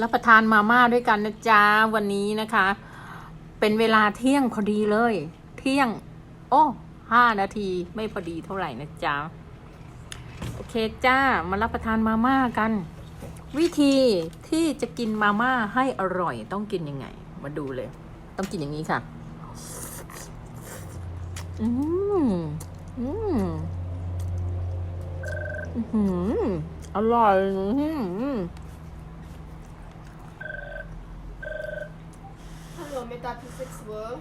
รับประทานมาม่าด้วยกันนะจ๊ะวันนี้นะคะ เป็นเวลาเที่ยงพอดีเลย เที่ยง โอ้ห้านาทีไม่พอดีเท่าไหร่นะจ๊ะโอเคจ้ามารับประทานมาม่ากัน วิธีที่จะกินมาม่าให้อร่อยต้องกินยังไง มาดูเลย ต้องกินอย่างนี้ค่ะ อืมอืมอื้อหือร่อยอื้อ หือ Hallo Metaphysics World.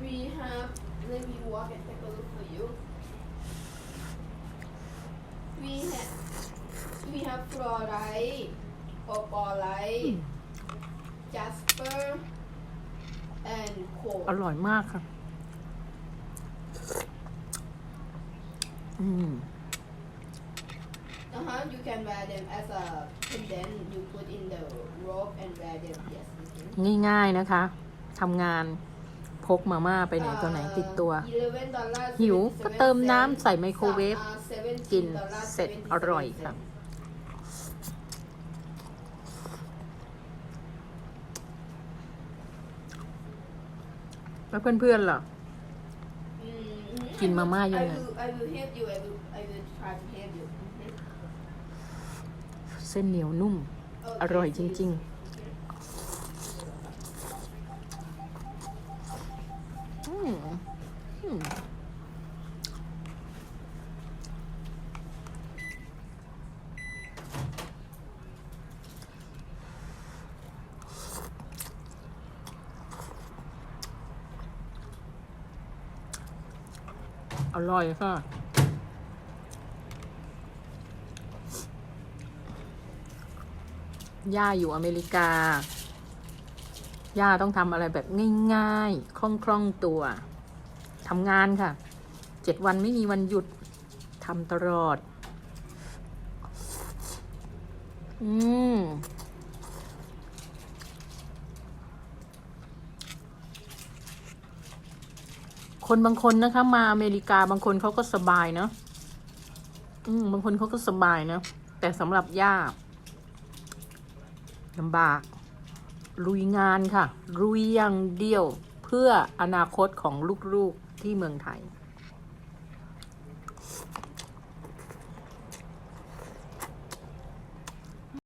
We have, let me walk and take a look for you. We have, we have fluorite, opalite, jasper, and อ coal. ร่อยมากค่ะ อืม Uh huh. You can wear them as a pendant. You put in the rope and wear them. Yes. mhm. ง่ายๆนะคะทำงานพกมาม่าไปไหนตัวไหนติดตัวหิวก็เติมน้ำใส่ไมโครเวฟกินเสร็จอร่อยค่ะ แล้วเพื่อนๆล่ะกินมาม่ายังไง I will, I will help you. I will, I will try to help you. Mhm. เส้นเหนียวนุ่ม อร่อยจริง ๆ อืมอืมอร่อยค่ะ ย่าอยู่อเมริกา ย่าต้องทำอะไรแบบง่ายๆ คล่องๆตัวทำงานค่ะ เจ็ดวันไม่มีวันหยุดทำตลอด อืมคนบางคนนะคะ มาอเมริกาบางคนเขาก็สบายเนาะ อืมบางคนเขาก็สบายนะแต่สำหรับย่า ลำบาก ลุยงานค่ะ ลุยอย่างเดียวเพื่ออนาคตของลูกๆที่เมืองไทย